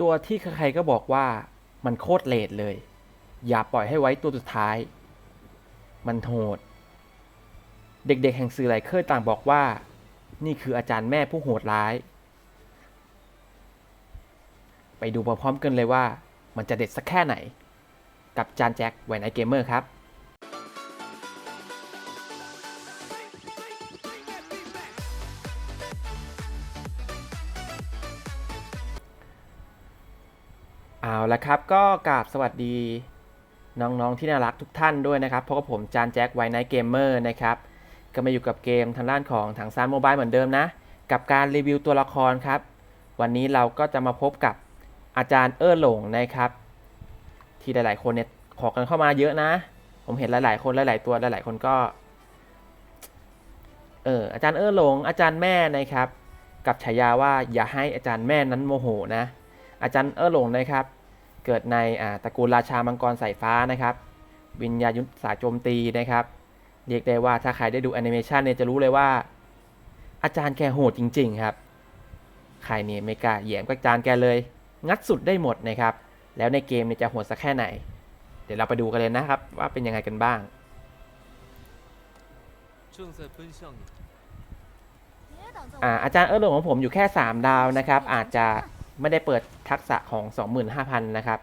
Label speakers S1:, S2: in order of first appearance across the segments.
S1: ตัวที่ใครๆก็บอกว่ามันโคตรเลดเลย อย่าปล่อยให้ไว้ตัวสุดท้าย มันโหด เด็กๆ แห่งสื่อหลายเคยต่างบอกว่า นี่คืออาจารย์แม่ผู้โหดร้าย ไปดูพร้อมๆกันเลยว่า มันจะเด็ดสักแค่ไหน กับจานแจ็คไวไนเกมเมอร์ครับ ละครับก็กราบสวัสดีน้องๆที่น่ารักทุกท่านด้วยนะครับเพราะกับผมจานแจ็คไวไนท์เกมเมอร์นะครับก็มาอยู่กับเกมทางด้านของถังซานโมบายเหมือนเดิมนะ กับการรีวิวตัวละครครับ วันนี้เราก็จะมาพบกับอาจารย์เอ้อหลงนะครับ ที่หลายๆคนเนี่ยขอกันเข้ามาเยอะนะ ผมเห็นหลายๆคนหลายๆตัวหลายๆคนก็เอออาจารย์เอ้อหลงอาจารย์แม่นะครับ กับฉายาว่าอย่าให้อาจารย์แม่นั้นโมโหนะอาจารย์เอ้อหลงนะครับ เกิดในตระกูลราชามังกรสายฟ้านะครับ วิญญาณยุทธศาสโจมตีนะครับ เรียกได้ว่าถ้าใครได้ดูแอนิเมชันเนี่ยจะรู้เลยว่า อาจารย์แกโหดจริง ๆ ครับ ใครเนี่ยไม่กล้าแย้มกับอาจารย์แกเลย งัดสุดได้หมดนะครับ แล้วในเกมเนี่ยจะโหดสักแค่ไหน เดี๋ยวเราไปดูกันเลยนะครับ ว่าเป็นยังไงกันบ้างอาอาจารย์เออหลงของผมอยู่แค่ 3 ดาวนะครับ อาจจะ ไม่ได้เปิดทักษะของ 25,000 นะครับ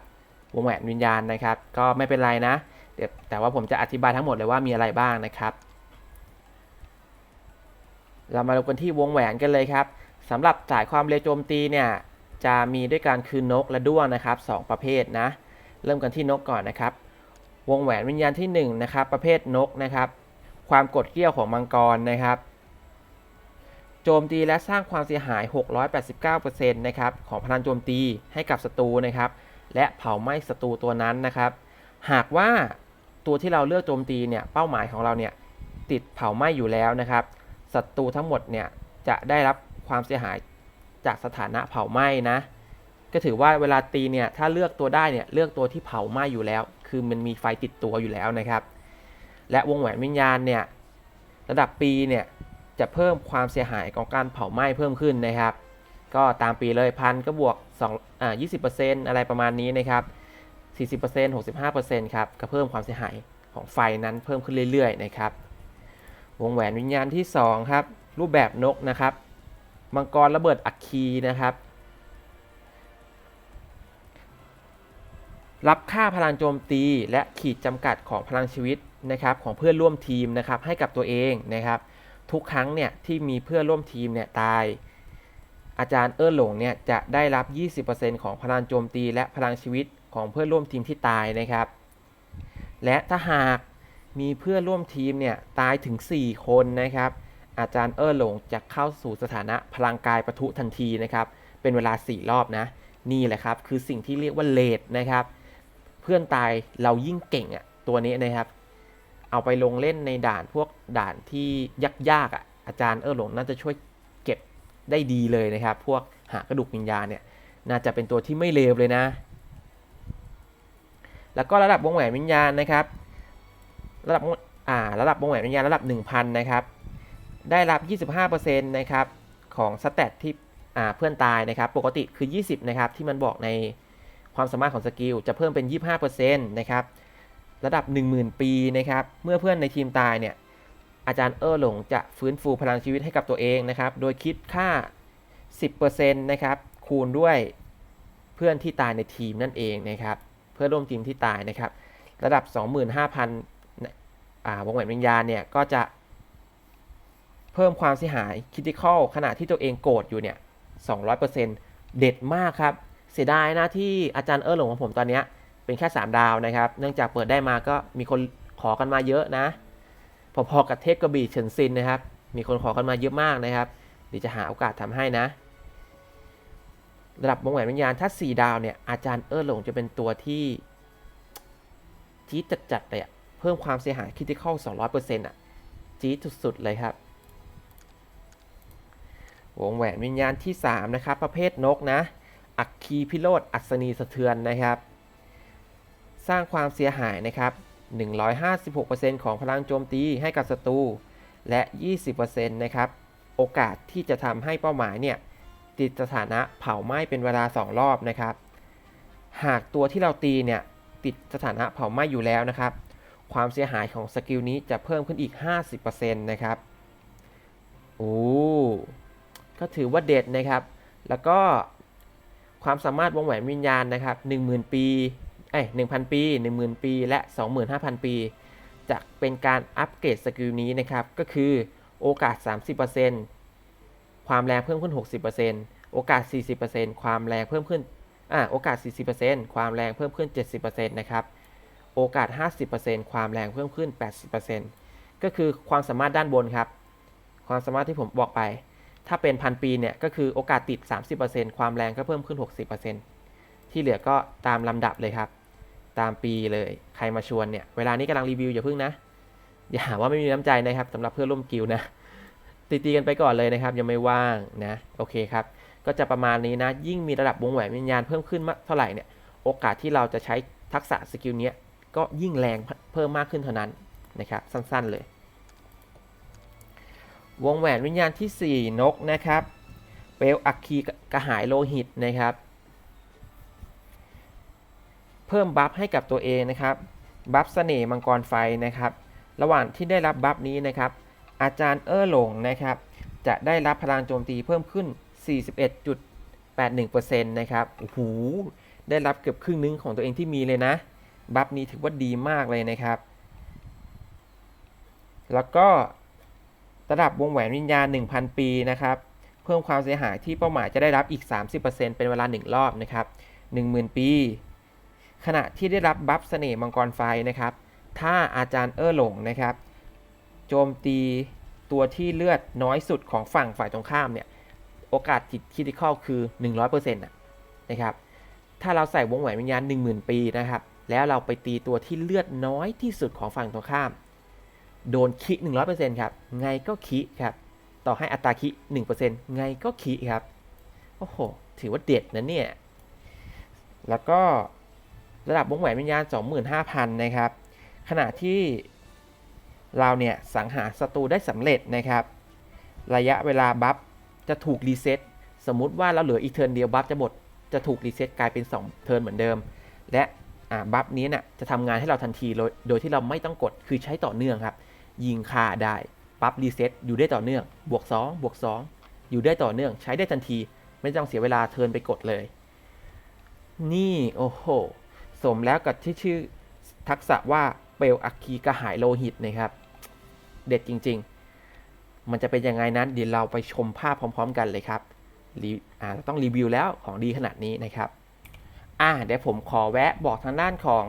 S1: วงแหวนวิญญาณนะครับ ก็ไม่เป็นไรนะเดี๋ยวแต่ว่าผมจะอธิบายทั้งหมดเลยว่ามีอะไรบ้างนะครับ เรามาดูกันที่วงแหวนกันเลยครับสำหรับสายความเร็วโจมตีเนี่ยจะมีด้วยการคืนนกและด้วงนะครับสองประเภทนะ เริ่มกันที่นกก่อนนะครับ วงแหวนวิญญาณที่หนึ่งนะครับประเภทนกนะครับ ความกดเกลี้ยวของมังกรนะครับ โจมตีและสร้างความเสียหาย 689%นะครับของพลังโจมตีให้กับศัตรูนะครับ และเผาไหม้ศัตรูตัวนั้นนะครับ หากว่าตัวที่เราเลือกโจมตีเนี่ยเป้าหมายของเราเนี่ยติดเผาไหม้อยู่แล้วนะครับศัตรูทั้งหมดเนี่ยจะได้รับความเสียหายจากสถานะเผาไหม้นะ ก็ถือว่าเวลาตีเนี่ยถ้าเลือกตัวได้เนี่ยเลือกตัวที่เผาไหม้อยู่แล้ว คือมันมีไฟติดตัวอยู่แล้วนะครับ และวงแหวนวิญญาณเนี่ยระดับปีเนี่ย จะเพิ่มความเสียหายของการเผาไหม้เพิ่มขึ้นนะครับ ก็ตามปีเลยพันก็บวก2อ่า20%อะไรประมาณนี้นะครับ40% 65%ครับก็เพิ่มความเสียหายของไฟนั้นเพิ่มขึ้นเรื่อย ๆ นะครับ วงแหวนวิญญาณที่ 2 ครับ รูปแบบนกนะครับ มังกรระเบิดอัคคีนะครับ รับค่าพลังโจมตีและขีดจำกัดของพลังชีวิตนะครับ ของเพื่อนร่วมทีมนะครับ ให้กับตัวเองนะครับ ทุกครั้งเนี่ยที่มีเพื่อนร่วมทีมเนี่ยตาย อาจารย์เอิ้หลงเนี่ยจะได้รับ 20%ของพลังโจมตีและพลังชีวิตของเพื่อนร่วมทีมที่ตายนะครับ และถ้าหากมีเพื่อนร่วมทีมเนี่ยตายถึง 4 คนนะครับ อาจารย์เอิ้หลงจะเข้าสู่สถานะพลังกายปะทุทันทีนะครับ เป็นเวลา 4 รอบนะ นี่แหละครับ คือสิ่งที่เรียกว่าเลดนะครับ เพื่อนตายเรายิ่งเก่งอะ่ะตัวนี้นะครับ เอาไปลงเล่นในด่านพวกด่านที่ยากๆอะอาจารย์เออหลงน่าจะช่วยเก็บได้ดีเลยนะครับ พวกหากระดูกวิญญาณเนี่ยน่าจะเป็นตัวที่ไม่เลวเลยนะ แล้วก็ระดับวงแหวนวิญญาณนะครับ ระดับอ่าระดับวงแหวนวิญญาณระดับ 1000 นะครับ ได้รับ 25%นะครับของสเตตที่อ่าเพื่อนตายนะครับ ปกติคือ 20 นะครับที่มันบอกในความสามารถของสกิลจะเพิ่มเป็น 25%นะครับ ระดับ 10,000 ปีนะครับ เมื่อเพื่อนในทีมตายเนี่ย อาจารย์เออหลงจะฟื้นฟูพลังชีวิตให้กับตัวเองนะครับ โดยคิดค่า 10%นะครับ คูณด้วยเพื่อนที่ตายในทีมนั่นเองนะครับ เพื่อนร่วมทีมที่ตายนะครับ ระดับ 25,000อ่าวงแหวนวิญญาณเนี่ย ก็จะ เพิ่มความเสียหายคิติคอลขณะที่ตัวเองโกรธอยู่เนี่ย 200%เด็ดมากครับ เสียดายนะที่อาจารย์เออหลงของผมตอนเนี้ย เป็นแค่ 3 ดาวนะครับ เนื่องจากเปิดได้มาก็มีคนขอกันมาเยอะนะ พอๆกับเทพกระบี่เฉินซินนะครับ มีคนขอกันมาเยอะมากนะครับเดี๋ยวจะหาโอกาสทำให้นะระดับวงแหวนวิญญาณถ้า 4 ดาวเนี่ยอาจารย์เออหลงจะเป็นตัวที่จี๊ดจัดๆเลยอะเพิ่มความเสียหายคิดที่เข้า200%อะจี๊ดสุดๆเลยครับวงแหวนวิญญาณที่ 3 นะครับ ประเภทนกนะ อัคคีพิโรธอัศนีสะเทือนนะครับ สร้างความเสียหายนะครับ 156%ของพลังโจมตีให้กับศัตรู และ 20%นะครับ โอกาสที่จะทำให้เป้าหมายเนี่ยติดสถานะเผาไหม้เป็นเวลา 2 รอบนะครับ หากตัวที่เราตีเนี่ยติดสถานะเผาไหม้อยู่แล้วนะครับ ความเสียหายของสกิลนี้จะเพิ่มขึ้นอีก 50%นะครับ โอ้ ก็ถือว่าเด็ดนะครับ แล้วก็ความสามารถวงแหวนวิญญาณนะครับ 10,000 ปี เอ้ย1,000ปี10,000ปี และ25,000ปี จะเป็นการอัปเกรดสกิลนี้นะครับ ก็คือโอกาส 30%ความแรงเพิ่มขึ้น 60%โอกาส 40%ความแรงเพิ่มขึ้นอ่าโอกาส 40%ความแรงเพิ่มขึ้น 70%นะครับโอกาส 50%ความแรงเพิ่มขึ้น 80%ก็คือความสามารถด้านบนครับ ความสามารถที่ผมบอกไป ถ้าเป็นพันปีเนี่ยก็คือโอกาสติด 30%ความแรงก็เพิ่มขึ้น 60%ที่เหลือก็ตามลำดับเลยครับ ตามปีเลย ใครมาชวนเนี่ย เวลานี้กำลังรีวิวอย่าพึ่งนะ อย่าหาว่าไม่มีน้ำใจนะครับสำหรับเพื่อนร่วมกิลนะ ตีๆกันไปก่อนเลยนะครับ ยังไม่ว่างนะ โอเคครับ ก็จะประมาณนี้นะ ยิ่งมีระดับวงแหวนวิญญาณเพิ่มขึ้นมากเท่าไหร่เนี่ย โอกาสที่เราจะใช้ทักษะสกิลเนี้ยก็ยิ่งแรงเพิ่มมากขึ้นเท่านั้นนะครับ สั้นๆเลย วงแหวนวิญญาณทีสี่4 นกนะครับ เปลอัคคีกระหายโลหิตนะครับ เพิ่มบัฟให้กับตัวเองนะครับบัฟเสน่ห์มังกรไฟนะครับ ระหว่างที่ได้รับบัฟนี้นะครับ อาจารย์เออหลงนะครับ จะได้รับพลังโจมตีเพิ่มขึ้น 41.81%นะครับโอ้โหได้รับเกือบครึ่งนึงของตัวเองที่มีเลยนะ บัฟนี้ถือว่าดีมากเลยนะครับ แล้วก็ระดับวงแหวนวิญญาณ 1,000 ปีนะครับ เพิ่มความเสียหายที่เป้าหมายจะได้รับอีก 30%เป็นเวลา 1 รอบนะครับ 10,000 ปี ขณะที่ได้รับบัฟเสน่ห์มังกรไฟนะครับ ถ้าอาจารย์เอ้อหลงนะครับ โจมตีตัวที่เลือดน้อยสุดของฝั่งฝ่ายตรงข้ามเนี่ย โอกาสติดคิดิคอลคือ 100%นะนะครับ ถ้าเราใส่วงแหวนวิญญาณ 10,000 ปีนะครับ แล้วเราไปตีตัวที่เลือดน้อยที่สุดของฝั่งตรงข้าม โดนคิ 100%ครับ ไงก็คิครับ ต่อให้อัตราคิ 1%ไงก็คิครับ โอ้โห ถือว่าเด็ดนะเนี่ย แล้วก็ ระดับวงแหวนวิญญาณ 25,000 นะครับ ขณะที่เราเนี่ยสังหารศัตรูได้สำเร็จนะครับ ระยะเวลาบัฟจะถูกรีเซ็ตสมมุติว่าเราเหลืออีกเทิร์นเดียวบัฟจะหมดจะถูกรีเซ็ตกลายเป็น 2 เทิร์นเหมือนเดิม และบัฟนี้น่ะจะทำงานให้เราทันทีโดยโดยที่เราไม่ต้องกดคือใช้ต่อเนื่องครับ ยิงค่าได้ปั๊บรีเซ็ตอยู่ได้ต่อเนื่อง บวก 2 บวก 2 อยู่ได้ต่อเนื่อง ใช้ได้ทันที ไม่ต้องเสียเวลาเทิร์นไปกดเลย นี่ โอ้โห สมแล้วกับที่ชื่อทักษะว่าเปลวอัคคีกระหายโลหิตนะครับ เด็ดจริง ๆ มันจะเป็นยังไงนั้นเดี๋ยวเราไปชมภาพพร้อม ๆ กันเลยครับรีอ่าต้องรีวิวแล้วของดีขนาดนี้นะครับอ่าเดี๋ยวผมขอแวะบอกทางด้านของ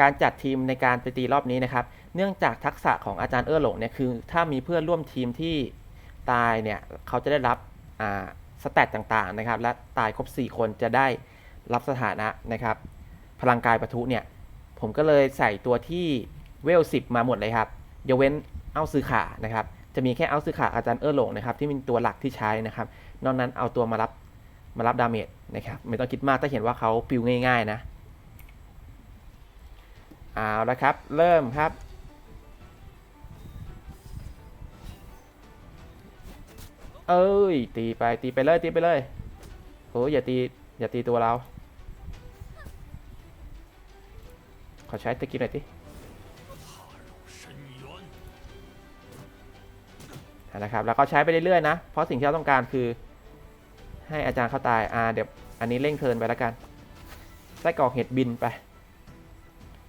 S1: การจัดทีมในการไปตีรอบนี้นะครับ เนื่องจากทักษะของอาจารย์เอื้อหลงเนี่ยคือถ้ามีเพื่อนร่วมทีมที่ตายเนี่ยเขาจะได้รับอ่าสแตทต่างๆนะครับ และตายครบ 4 คนจะได้รับสถานะนะครับ พลังกายปะทุเนี่ย ผมก็เลยใส่ตัวที่เวลสิบมาหมดเลยครับยกเว้นเอาซื้อขานะครับ จะมีแค่เอาซื้อขาอาจารย์เออหลงนะครับ ที่เป็นตัวหลักที่ใช้นะครับ นอกนั้นเอาตัวมารับมารับดาเมจนะครับไม่ต้องคิดมากถ้าเห็นว่าเขาปิวง่ายๆนะเอาละครับ เริ่มครับเอ้ยตีไปตีไปเลยตีไปเลยโอ้ยอย่าตีอย่าตีตัวเรา ขอใช้ตะกี้หน่อยดิเอาละครับแล้วก็ใช้ไปเรื่อยๆนะ เพราะสิ่งที่เราต้องการคือ ให้อาจารย์เขาตายอ่าเดี๋ยวอันนี้เร่งเทินไปแล้วกันไส้กรอกเห็ดบินไป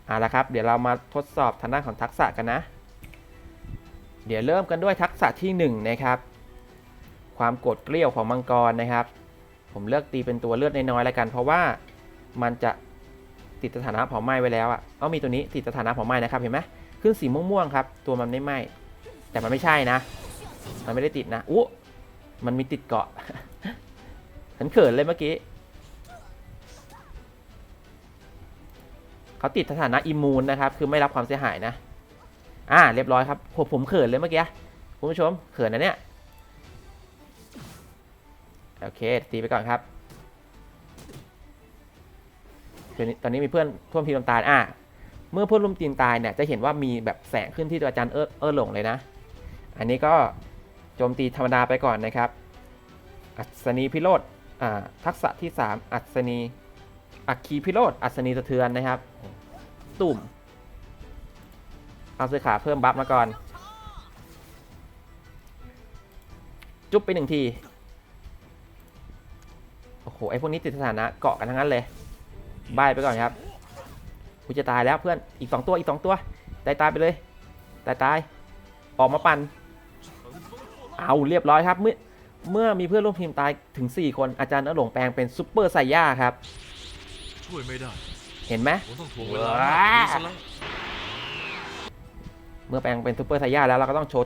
S1: เอาละครับ เดี๋ยวเรามาทดสอบทางด้านของทักษะกันนะ เดี๋ยวเริ่มกันด้วยทักษะที่หนึ่งนะครับ ความกรธเกลี้ยวของมังกรนะครับ ผมเลือกตีเป็นตัวเลือดน้อยๆแล้วกัน เพราะว่ามันจะ ติดสถานะเผาไหม้ไว้แล้วอะเอามีตัวนี้ติดสถานะเผาไหม้นะครับเห็นไหมขึ้นสีม่วงๆครับตัวมันไม่ไหม้แต่มันไม่ใช่นะ มันไม่ได้ติดนะอู้มันมีติดเกาะฉันเขินเลยเมื่อกี้เขาติดสถานะอิมมูนนะครับ คือไม่รับความเสียหายนะ อ่า เรียบร้อยครับ ผมผมเขินเลยเมื่อกี้ คุณผู้ชม เขินนะเนี่ย โอเค ตีไปก่อนครับ ตอนนี้มีเพื่อนร่วมทีมตายอะเมื่อเพื่อนร่วมทีมตายเนี่ยจะเห็นว่ามีแบบแสงขึ้นที่ตัวอาจารย์เออเออหลงเลยนะ อันนี้ก็โจมตีธรรมดาไปก่อนนะครับ อัศนีพิโรธอ่าทักษะที่ 3 อัศนีอัคคีพิโรธอัศนีสะเทือนนะครับ ตุ่มเอาเสื้อขาเพิ่มบัฟมาก่อน จุ๊บไปหนึ่งทีโอ้โหไอพวกนี้ติดสถานะเกาะกันทั้งนั้นเลย บายไปก่อนครับกูจะตายแล้วเพื่อนอีกสองตัวอีกสองตัวตายตายไปเลยตายตายออกมาปันเอาเรียบร้อยครับเมื่อเมื่อมีเพื่อนร่วมทีมตายถึง 4 คนอาจารย์นหลงแปลงเป็นซุปเปอร์ไซย่าครับ
S2: ช่วยไม่ได้
S1: เห็นไหม
S2: ผมต้องถ่วงเวลามากกว่านี้ซะแล้ว
S1: เมื่อแปลงเป็นซูเปอร์ไซย่าแล้วเราก็ต้องโชด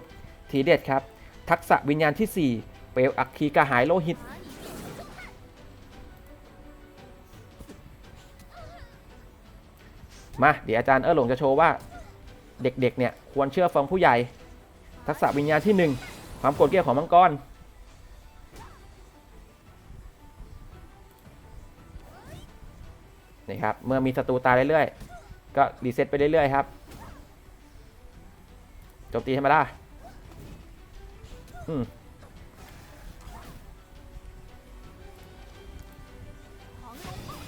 S1: ทีเด็ดครับ ทักษะวิญญาณที่ 4 เปลวอัคคีกระหายโลหิต มาเดี๋ยวอาจารย์เออหลงจะโชว์ว่าเด็กๆเนี่ยควรเชื่อฟังผู้ใหญ่ ทักษะวิญญาณที่ 1 ความโกรธเกลียวของมังกรนะครับเมื่อมีศัตรูตายเรื่อยๆก็รีเซ็ตไปเรื่อยๆครับโจมตีให้มาได้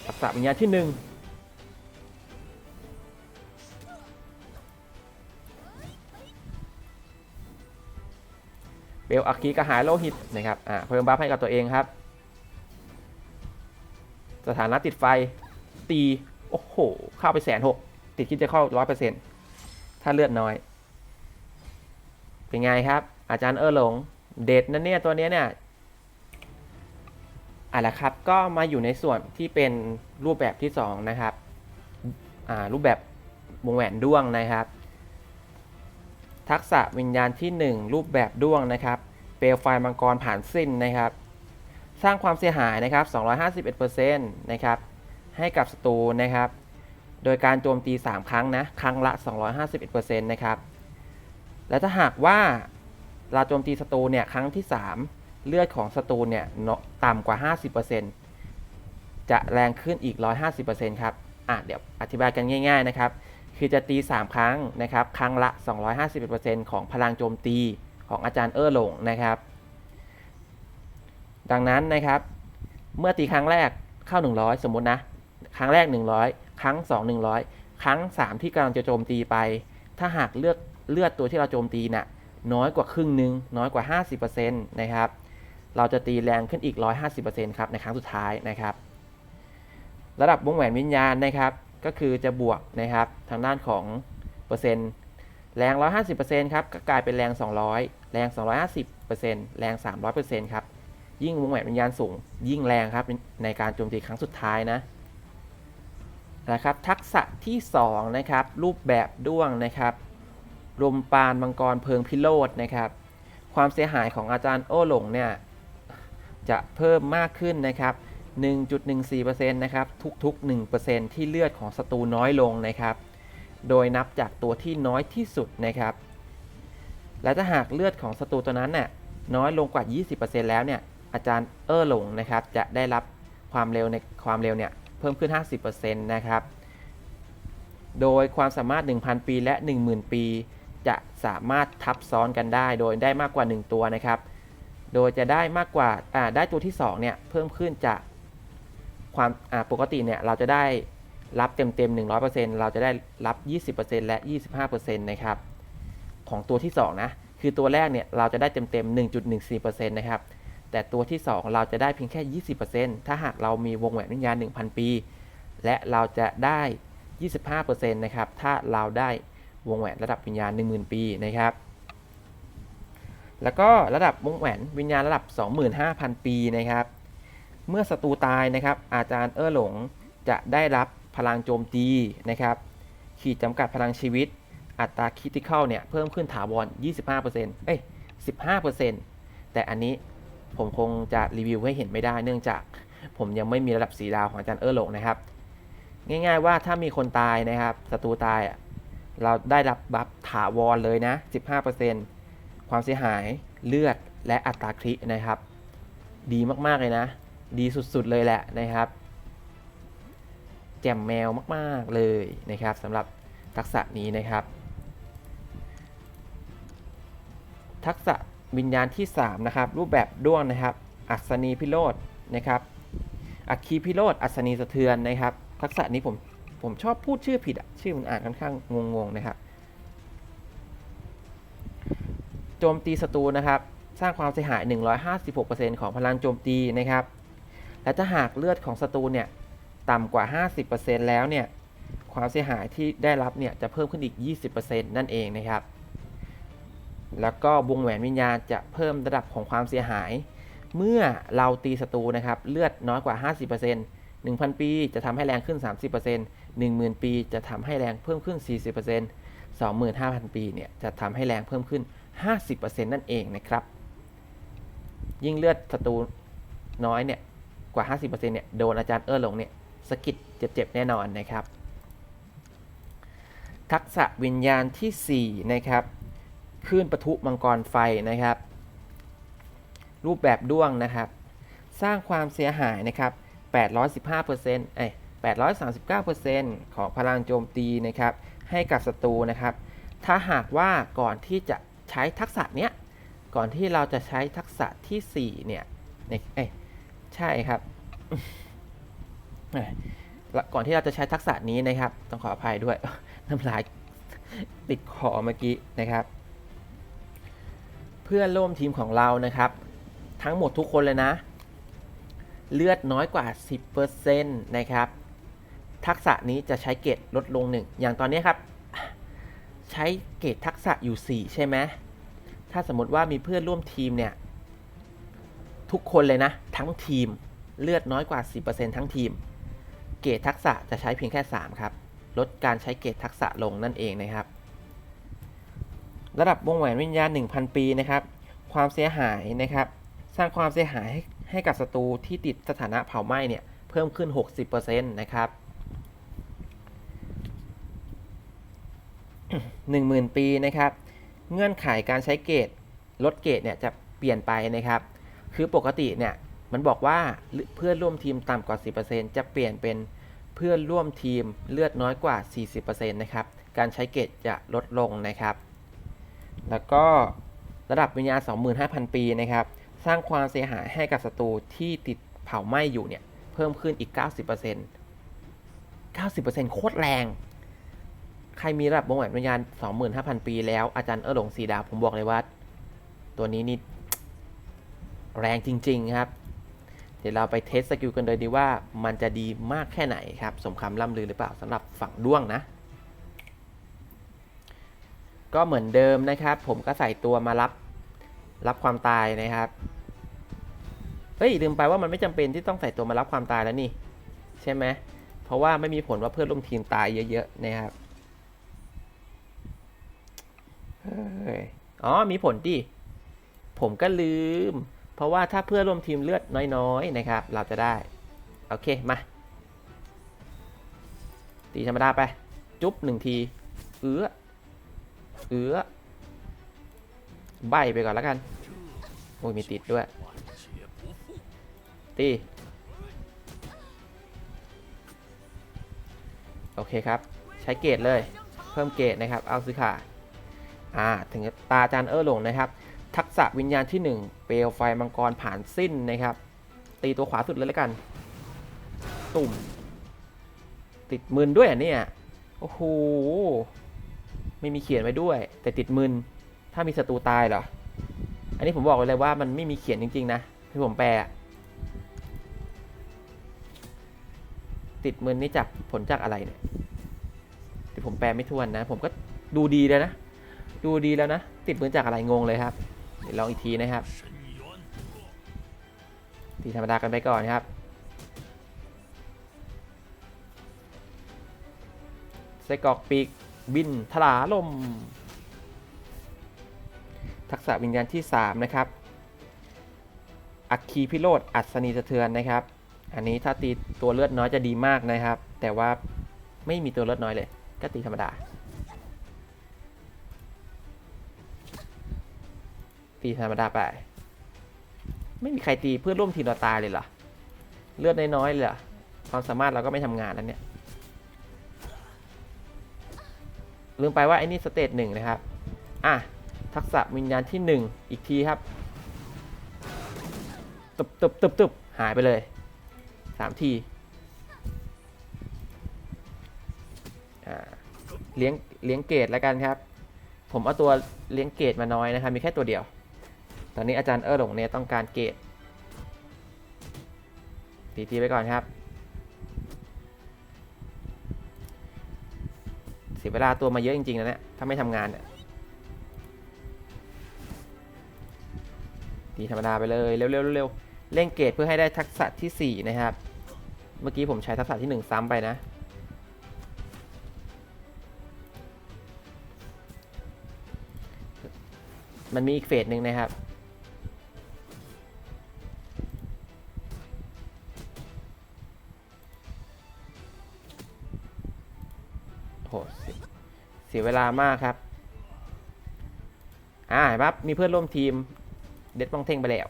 S1: ทักษะวิญญาณที่ 1 ลอัคคีกระหายโลหิตนะครับอ่าเพิ่มบัฟให้กับตัวเองครับ สถานะติดไฟตี โอ้โห เข้าไปแสนหกติดคิดจะเข้าร้อยเปอร์เซ็นต์ถ้าเลือดน้อย เป็นไงครับ อาจารย์เออหลง เด็ดนะเนี่ยตัวเนี้ยเนี่ยอะละครับ ก็มาอยู่ในส่วนที่เป็นรูปแบบที่2นะครับอ่ารูปแบบวงแหวนด้วงนะครับ ทักษะวิญญาณที่ 1 รูปแบบด้วงนะครับ เปลวไฟมังกรผ่านสิ้นนะครับ สร้างความเสียหายนะครับ 251%นะครับให้กับศัตรูนะครับ โดยการโจมตี 3 ครั้งนะ ครั้งละ 251%นะครับ และถ้าหากว่าเราโจมตีศัตรูเนี่ยครั้งที่ 3 เลือดของศัตรูเนี่ยต่ำกว่า 50%จะแรงขึ้นอีก 150%ครับ อะเดี๋ยวอธิบายกันง่าย ๆนะครับ คือจะตี 3 ครั้งนะครับ ครั้งละ 251%ของพลังโจมตี ของอาจารย์เออร์หลงนะครับ ดังนั้นนะครับ เมื่อตีครั้งแรกเข้า 100 สมมตินะ ครั้งแรก 100 ครั้ง 2 100 ครั้ง 3 ที่กำลังจะโจมตีไป ถ้าหากเลือกเลือดตัวที่เราโจมตีน่ะน้อยกว่าครึ่งหนึ่งน้อยกว่า 50%นะครับ เราจะตีแรงขึ้นอีก 150%ครับในครั้งสุดท้ายนะครับ ระดับวงแหวนวิญญาณนะครับ ก็คือจะบวกนะครับทางด้านของเปอร์เซ็นต์ แรง 150%ครับก็กลายเป็นแรง 200 แรง 250%แรง 300%ครับ ยิ่งวงแหวนวิญญาณสูง ยิ่งแรงครับในการโจมตีครั้งสุดท้ายนะนะครับทักษะที่ 2 นะครับ รูปแบบด้วงนะครับลมปานมังกรเพลิงพิโรธนะครับ ความเสียหายของอาจารย์โอ้หลงเนี่ย จะเพิ่มมากขึ้นนะครับ 1.14%นะครับ ทุกๆ 1%ที่เลือดของศัตรูน้อยลงนะครับ โดยนับจากตัวที่น้อยที่สุดนะครับ และถ้าหากเลือดของศัตรูตัวนั้นน่ะน้อยลงกว่า 20%แล้วเนี่ย อาจารย์เออหลงนะครับ จะได้รับความเร็วในความเร็วเนี่ยเพิ่มขึ้น 50%นะครับ โดยความสามารถ 1,000 ปีและ 10,000 ปี จะสามารถทับซ้อนกันได้ โดยได้มากกว่า 1 ตัวนะครับ โดยจะได้มากกว่าได้ตัวที่2เนี่ยเพิ่มขึ้นจากความปกติเนี่ยเราจะได้ รับเต็มเต็มๆ100%เราจะได้รับ 20%และ 25%นะครับของตัวที่ 2 นะ คือตัวแรกเนี่ยเราจะได้เต็มเต็มๆ1.14%นะครับแต่ตัวที่ 2 เราจะได้เพียงแค่ 20%ถ้าหากเรามีวงแหวนวิญญาณ 1,000 ปี และเราจะได้ 25%นะครับถ้าเราได้วงแหวนระดับวิญญาณ 10,000 ปีนะครับแล้วก็ระดับวงแหวนวิญญาณระดับ 25,000 ปีนะครับ เมื่อศัตรูตายนะครับ อาจารย์เอ้อหลงจะได้รับ พลังโจมตีนะครับขีดจำกัดพลังชีวิต อัตราคิติคอลเนี่ยเพิ่มขึ้นถาวร 25%เอ้ย 15%แต่อันนี้ผมคงจะรีวิวให้เห็นไม่ได้ เนื่องจากผมยังไม่มีระดับสีดาวของอาจารย์เออร์หลงนะครับ ง่ายๆว่าถ้ามีคนตายนะครับศัตรูตายอะเราได้รับบัฟถาวรเลยนะ 15%ความเสียหายเลือดและอัตราครินะครับ ดีมากๆเลยนะ ดีสุดๆเลยแหละนะครับ จ่มแมวมาก ๆ เลยนะครับสำหรับทักษะนี้นะครับ ทักษะวิญญาณที่ 3 นะครับ รูปแบบด้วงนะครับ อัศนีพิโรธนะครับ อัคคีพิโรธอัศนีสะเทือนนะครับ ทักษะนี้ผมผมชอบพูดชื่อผิดอะชื่อมันอ่านค่อนข้างงงๆนะครับโจมตีศัตรูนะครับ สร้างความเสียหาย 156%ของพลังโจมตีนะครับ และถ้าหากเลือดของศัตรูเนี่ย ต่ำกว่า 50%แล้วเนี่ยความเสียหายที่ได้รับเนี่ยจะเพิ่มขึ้นอีก 20%นั่นเองนะครับ แล้วก็วงแหวนวิญญาณจะเพิ่มระดับของความเสียหาย เมื่อเราตีศัตรูนะครับเลือดน้อยกว่า 50% 1,000 ปีจะทำให้แรงขึ้น 30% 10,000 ปีจะทำให้แรงเพิ่มขึ้น 40% 25,000 ปีเนี่ยจะทำให้แรงเพิ่มขึ้น 50%นั่นเองนะครับ ยิ่งเลือดศัตรูน้อยเนี่ยกว่า 50%เนี่ยโดนอาจารย์เออร์หลงเนี่ย สะกิดเจ็บๆแน่นอนนะครับ ทักษะวิญญาณทีสี่ 4 นะครับคลื่นปะทุมังกรไฟนะครับ รูปแบบด้วงนะครับ สร้างความเสียหายนะครับ 815%เอ้ย839%ของพลังโจมตีนะครับ ให้กับศัตรูนะครับ ถ้าหากว่าก่อนที่จะใช้ทักษะเนี้ย ก่อนที่เราจะใช้ทักษะทีสี่4เนี่ยเนี่ย เอ้ยใช่ครับ ก่อนที่เราจะใช้ทักษะนี้นะครับ ต้องขออภัยด้วย น้ำลายติดคอเมื่อกี้นะครับ เพื่อนร่วมทีมของเรานะครับ ทั้งหมดทุกคนเลยนะ เลือดน้อยกว่า 10%นะครับ ทักษะนี้จะใช้เกรดลดลงหนึ่งอย่างตอนนี้ครับ ใช้เกรดทักษะอยู่ 4 ใช่ไหมถ้าสมมติว่ามีเพื่อนร่วมทีมเนี่ย ทุกคนเลยนะ ทั้งทีมเลือดน้อยกว่า 10%ทั้งทีม เกรดทักษะจะใช้เพียงแค่ 3 ครับ ลดการใช้เกรดทักษะลงนั่นเองนะครับ ระดับวงแหวนวิญญาณ 1,000 ปีนะครับ ความเสียหายนะครับ สร้างความเสียหายให้ให้กับศัตรูที่ติดสถานะเผาไหม้เนี่ยเพิ่มขึ้น 60%นะครับ10,000 ปีนะครับ เงื่อนไขการใช้เกรดลดเกรดเนี่ยจะเปลี่ยนไปนะครับ คือปกติเนี่ยมันบอกว่าเพื่อนร่วมทีมต่ำกว่า 10%จะเปลี่ยนเป็น เพื่อนร่วมทีมเลือดน้อยกว่า 40%นะครับ การใช้เกรดจะลดลงนะครับ แล้วก็ระดับวิญญาณ 25,000 ปีนะครับ สร้างความเสียหายให้กับศัตรูที่ติดเผาไหม้อยู่เนี่ย เพิ่มขึ้นอีก 90% 90%โคตรแรง ใครมีระดับวงแหวนวิญญาณ 25,000 ปีแล้ว อาจารย์เออหลงสีดาวผมบอกเลยว่า ตัวนี้นี่แรงจริง ๆ ครับ ดี๋ยวเราไปเทสสกิลกันเลยดีว่ามันจะดีมากแค่ไหนครับ สมคำล่ำลือหรือเปล่าสำหรับฝั่งด้วงนะ ก็เหมือนเดิมนะครับ ผมก็ใส่ตัวมารับรับความตายนะครับ เฮ้ยลืมไปว่ามันไม่จำเป็นที่ต้องใส่ตัวมารับความตายแล้วนี่ ใช่ไหมเพราะว่าไม่มีผลว่าเพื่อนร่วมทีมตายเยอะๆนะครับอ๋อมีผลดิผมก็ลืม เพราะว่าถ้าเพื่อนร่วมทีมเลือดน้อยๆนะครับ เราจะได้ โอเค มา ตีธรรมดาไป จุ๊บหนึ่งที เอื้อ เอื้อ ใบไปก่อนแล้วกัน โอ้ยมีติดด้วย ตี โอเคครับ ใช้เกรดเลย เพิ่มเกรดนะครับ เอาซื้อขาอ่า ถึงตาจารย์เออหลงนะครับ ทักษะวิญญาณที่ 1 เปลวไฟมังกรผ่านสิ้นนะครับ ตีตัวขวาสุดเลยแล้วกัน ตุ่ม ติดมืนด้วยอะเนี่ย โอ้โห ไม่มีเขียนไว้ด้วย แต่ติดมืน ถ้ามีศัตรูตายเหรอ อันนี้ผมบอกเลยว่ามันไม่มีเขียนจริง ๆ นะที่ผมแปล ติดมืนนี่จากผลจากอะไรเนี่ยที่ผมแปลไม่ทวนนะ ผมก็ดูดีแล้วนะ ดูดีแล้วนะ ติดมือจากอะไรงงเลยครับ เดี๋ยวลองอีกทีนะครับ ตีธรรมดากันไปก่อนครับ ไส้กรอกปีกบินทลาลม ทักษะวิญญาณที่ 3 นะครับ อัคคีพิโรธอัศนีสะเทือนนะครับ อันนี้ถ้าตีตัวเลือดน้อยจะดีมากนะครับ แต่ว่าไม่มีตัวเลือดน้อยเลย ก็ตีธรรมดา ตีธรรมดาไป ไม่มีใครตีเพื่อนร่วมทีมเราตายเลยเหรอ เลือดน้อยๆเลยเหรอ ความสามารถเราก็ไม่ทำงานแล้วเนี่ย ลืมไปว่าไอ้นี่สเตจหนึ่งนะครับ อะ ทักษะวิญญาณที่ 1 อีกทีครับตุบตุบตุบตุบหายไปเลย 3 ทีเลี้ยงเลี้ยงเกรดแล้วกันครับ ผมเอาตัวเลี้ยงเกรดมาน้อยนะครับ มีแค่ตัวเดียว ตอนนี้อาจารย์เออหลงเนี่ยต้องการเกรดตีทีไปก่อนครับ เสียเวลาตัวมาเยอะจริงๆนะเนี่ย ถ้าไม่ทำงานเนี่ยตีธรรมดาไปเลยเร็วๆเร็วๆเร่งเกรดเพื่อให้ได้ทักษะทีสี่ 4 นะครับ เมื่อกี้ผมใช้ทักษะที่ 1 ซ้ำไปนะมันมีอีกเฟสหนึ่งนะครับ สียเวลามากครับ อ่าเห็นปะมีเพื่อนร่วมทีม เด็ดบ้องเท่งไปแล้ว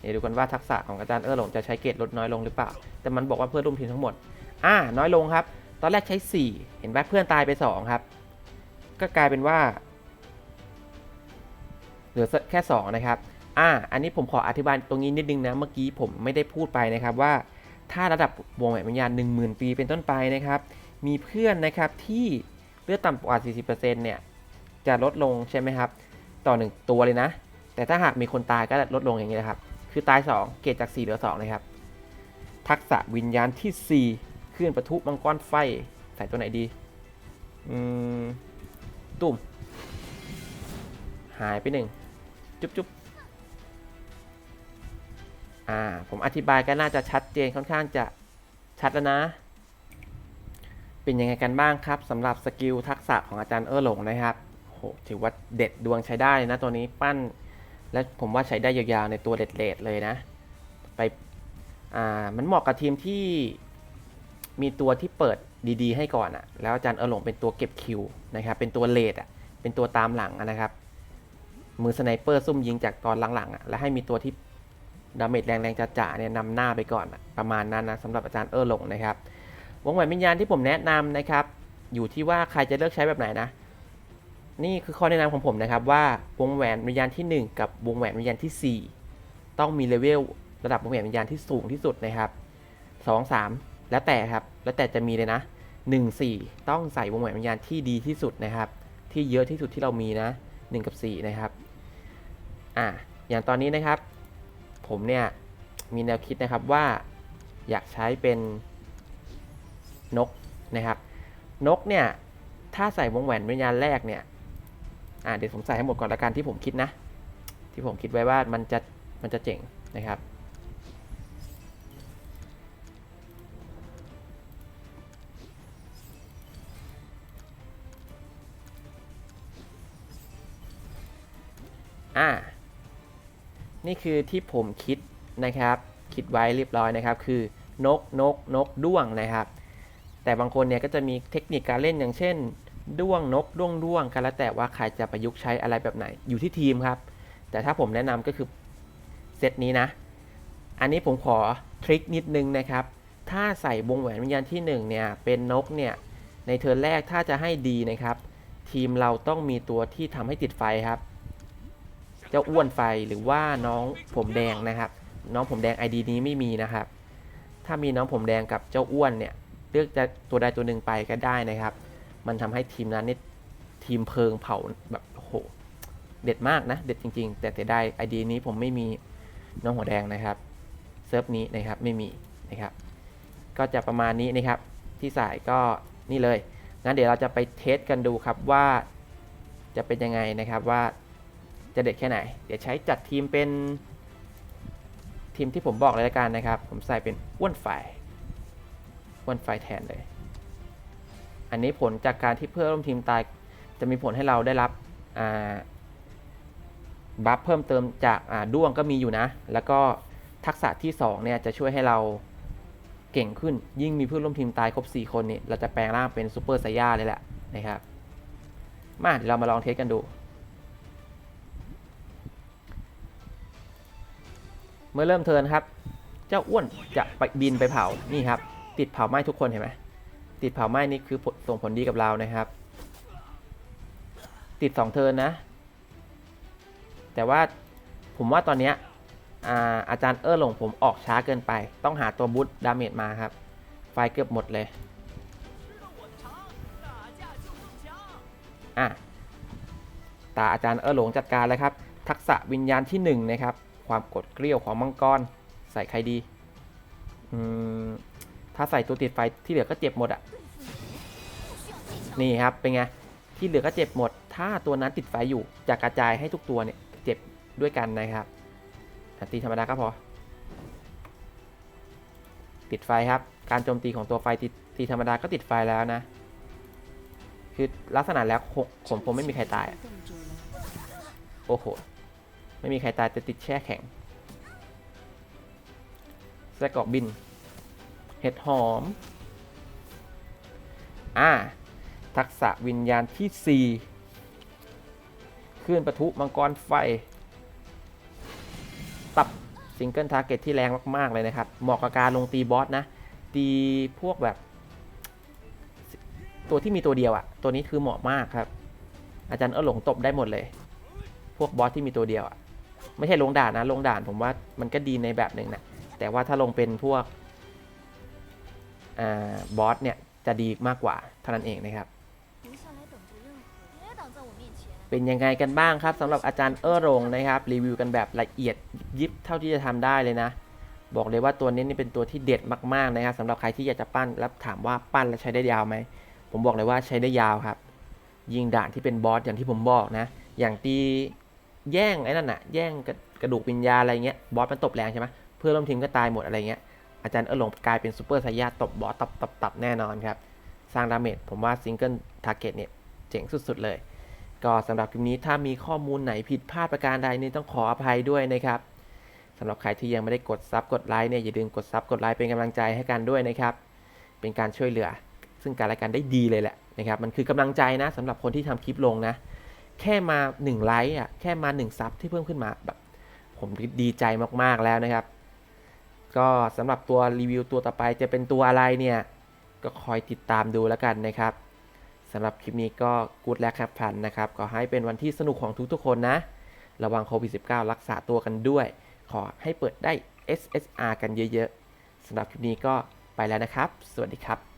S1: เดี๋ยวดูกันว่าทักษะของอาจารย์เออหลงจะใช้เกรดลดน้อยลงหรือเปล่า แต่มันบอกว่าเพื่อนร่วมทีมทั้งหมด อ่า น้อยลงครับ ตอนแรกใช้ 4 เห็นปะเพื่อนตายไป 2 ครับ ก็กลายเป็นว่า เหลือแค่ 2 นะครับ อ่า อันนี้ผมขออธิบายตรงนี้นิดนึงนะ เมื่อกี้ผมไม่ได้พูดไปนะครับว่า ถ้าระดับวงแหวนวิญญาณ10,000 ปีเป็นต้นไปนะครับ มีเพื่อนนะครับที่เลือดต่ำกว่า 40%เนี่ยจะลดลงใช่ไหมครับ ต่อ 1 ตัวเลยนะ แต่ถ้าหากมีคนตายก็ลดลงอย่างนี้นะครับ คือตาย 2 เกรดจาก 4 เหลือ 2 เลยครับ ทักษะวิญญาณที่4เคลื่อนประทุมังกรไฟ ใส่ตัวไหนดี อืม ตุ่ม หายไปหนึ่ง จุ๊บจุ๊บอ่า ผมอธิบายก็น่าจะชัดเจนค่อนข้างจะชัดแล้วนะ เป็นยังไงกันบ้างครับสำหรับสกิลทักษะของอาจารย์เออหลงนะครับโหถือว่าเด็ดดวงใช้ได้นะตัวนี้ปั้น และผมว่าใช้ได้ยาวๆในตัวเด็ดเลดเลยนะ ไปอ่ามันเหมาะกับทีมที่มีตัวที่เปิดดีๆ ให้ก่อนอะแล้วอาจารย์เออหลงเป็นตัวเก็บคิวนะครับเป็นตัวเลดอะเป็นตัวตามหลังนะครับ มือสไนเปอร์ซุ่มยิงจากตอนหลังๆอะแล้วให้มีตัวที่ดาเมจแรงๆจ่าๆเนี่ยนำหน้าไปก่อนอะประมาณนั้นนะสำหรับอาจารย์เออหลงนะครับ วงแหวนวิญญาณที่ผมแนะนำนะครับ อยู่ที่ว่าใครจะเลือกใช้แบบไหนนะ นี่คือข้อแนะนำของผมนะครับว่าวงแหวนวิญญาณที่ 1 กับวงแหวนวิญญาณที่ 4 ต้องมีเลเวลระดับวงแหวนวิญญาณที่สูงที่สุดนะครับ2 3 แล้วแต่ครับ แล้วแต่จะมีเลยนะ 1 4 ต้องใส่วงแหวนวิญญาณที่ดีที่สุดนะครับ ที่เยอะที่สุดที่เรามีนะ 1 กับ 4 นะครับอะอย่างตอนนี้นะครับ ผมเนี่ยมีแนวคิดนะครับว่าอยากใช้เป็น นกนะครับ นกเนี่ย ถ้าใส่วงแหวนวิญญาณแรกเนี่ย อ่าเดี๋ยวผมใส่ให้หมดก่อนละกันที่ผมคิดนะ ที่ผมคิดไว้ว่ามันจะมันจะเจ๋งนะครับอ่านี่คือที่ผมคิดนะครับ คิดไว้เรียบร้อยนะครับ คือนกนกนกด้วงนะครับ แต่บางคนเนี่ยก็จะมีเทคนิคการเล่นอย่างเช่น ด้วงนกด้วงด้วงกันแล้วแต่ว่าใครจะประยุกต์ใช้อะไรแบบไหนอยู่ที่ทีมครับ แต่ถ้าผมแนะนำก็คือเซตนี้นะ อันนี้ผมขอทริคนิดนึงนะครับ ถ้าใส่วงแหวนวิญญาณที่1เนี่ยเป็นนกเนี่ยในเทิร์นแรกถ้าจะให้ดีนะครับ ทีมเราต้องมีตัวที่ทำให้ติดไฟครับเจ้าอ้วนไฟหรือว่าน้องผมแดงนะครับ น้องผมแดง ID นี้ไม่มีนะครับ ถ้ามีน้องผมแดงกับเจ้าอ้วนเนี่ย เลือกจะตัวใดตัวหนึ่งไปก็ได้นะครับ มันทำให้ทีมนั้นนี่ทีมเพลิงเผาแบบโอ้โหเด็ดมากนะ เด็ดจริง ๆ แต่แต่ได้ไอดีนี้ผมไม่มีน้องหัวแดงนะครับเซิร์ฟนี้นะครับไม่มีนะครับ ก็จะประมาณนี้นะครับ ที่สายก็นี่เลยงั้นเดี๋ยวเราจะไปเทสกันดูครับว่าจะเป็นยังไงนะครับว่าจะเด็ดแค่ไหน เดี๋ยวใช้จัดทีมเป็นทีมที่ผมบอกเลยละกันนะครับ ผมใส่เป็นอ้วนไฟ วันไฟแทนเลย อันนี้ผลจากการที่เพื่อนร่วมทีมตายจะมีผลให้เราได้รับบัฟเพิ่มเติมจากด้วงก็มีอยู่นะ แล้วก็ทักษะที่2เนี่ยจะช่วยให้เราเก่งขึ้นยิ่งมีเพื่อนร่วมทีมตายครบ 4 คนนี่เราจะแปลงร่างเป็นซูเปอร์ไซย่าเลยแหละนะครับมาเดี๋ยวเรามาลองเทสกันดู เมื่อเริ่มเทินครับ เจ้าอ้วนจะไปบินไปเผานี่ครับ ติดเผาไหม้ทุกคนเห็นไหมติดเผาไหม้นี่คือผลส่งผลดีกับเรานะครับ ติด2เทิร์นนะ แต่ว่าผมว่าตอนนี้อาอาจารย์เออร์หลงผมออกช้าเกินไป ต้องหาตัวบูทดาเมจมาครับ ไฟเกือบหมดเลยอะตาอาจารย์เออหลงจัดการเลยครับ ทักษะวิญญาณที่1นะครับ ความกดเกลี้ยวของมังกร ใส่ใครดี อืม ถ้าใส่ตัวติดไฟที่เหลือก็เจ็บหมดอะนี่ครับเป็นไง ที่เหลือก็เจ็บหมด ถ้าตัวนั้นติดไฟอยู่จะกระจายให้ทุกตัวเนี่ยเจ็บด้วยกันนะครับตีธรรมดาก็พอ ติดไฟครับ การโจมตีของตัวไฟตีตีธรรมดาก็ติดไฟแล้วนะ คือลักษณะแล้วผมผมไม่มีใครตาย โอ้โห ไม่มีใครตายแต่ติดแช่แข็งไส้กอกบิน เห็ดหอม อ่า ทักษะวิญญาณที่4คลื่นประทุมังกรไฟ ตับซิงเกิลทาร์เก็ตที่แรงมาก ๆ เลยนะครับ เหมาะกับการลงตีบอสนะ ตีพวกแบบ ตัวที่มีตัวเดียวอะตัวนี้คือเหมาะมากครับ อาจารย์เออหลงตบได้หมดเลย พวกบอสที่มีตัวเดียวอะไม่ใช่ลงด่านนะ ลงด่านผมว่ามันก็ดีในแบบหนึ่งนะแต่ว่าถ้าลงเป็นพวก บอสเนี่ยจะดีมากกว่าเท่านั้นเองนะครับ เป็นยังไงกันบ้างครับสำหรับอาจารย์เอ้อรงนะครับรีวิวกันแบบละเอียดยิบเท่าที่จะทำได้เลยนะ บอกเลยว่าตัวนี้นี่เป็นตัวที่เด็ดมากๆนะครับสำหรับใครที่อยากจะปั้นแล้วถามว่าปั้นแล้วใช้ได้ยาวไหมผมบอกเลยว่าใช้ได้ยาวครับ ยิงด่านที่เป็นบอสอย่างที่ผมบอกนะ อย่างตีแย่งไอ้นั่นน่ะแย่งกระดูกวิญญาอะไรเงี้ยบอสมันตบแรงใช่ไหมเพื่อนร่วมทีมก็ตายหมดอะไรเงี้ย อาจารย์เออหลงกลายเป็นซูเปอร์ไซยาตบบอสตับตับตับแน่นอนครับ สร้างดาเมจผมว่าซิงเกิลทาร์เก็ตเนี่ยเจ๋งสุดๆเลย ก็สำหรับคลิปนี้ถ้ามีข้อมูลไหนผิดพลาดประการใดนี่ต้องขออภัยด้วยนะครับสำหรับใครที่ยังไม่ได้กดซับกดไลค์เนี่ยอย่าลืมกดซับกดไลค์เป็นกำลังใจให้กันด้วยนะครับ เป็นการช่วยเหลือ ซึ่งการรายการได้ดีเลยแหละนะครับมันคือกำลังใจนะสำหรับคนที่ทำคลิปลงนะ แค่มา1ไลค์อะแค่มา1ซับที่เพิ่มขึ้นมาแบบผมดีใจมากๆแล้วนะครับ ก็สำหรับตัวรีวิวตัวต่อไปจะเป็นตัวอะไรเนี่ย ก็คอยติดตามดูแล้วกันนะครับสำหรับคลิปนี้ก็กูดและครับพันนะครับก็ให้เป็นวันที่สนุกของทุกๆคนนะ ระวังโควิด -19 รักษาตัวกันด้วย ขอให้เปิดได้ SSR กันเยอะๆสำหรับคลิปนี้ก็ไปแล้วนะครับ สวัสดีครับ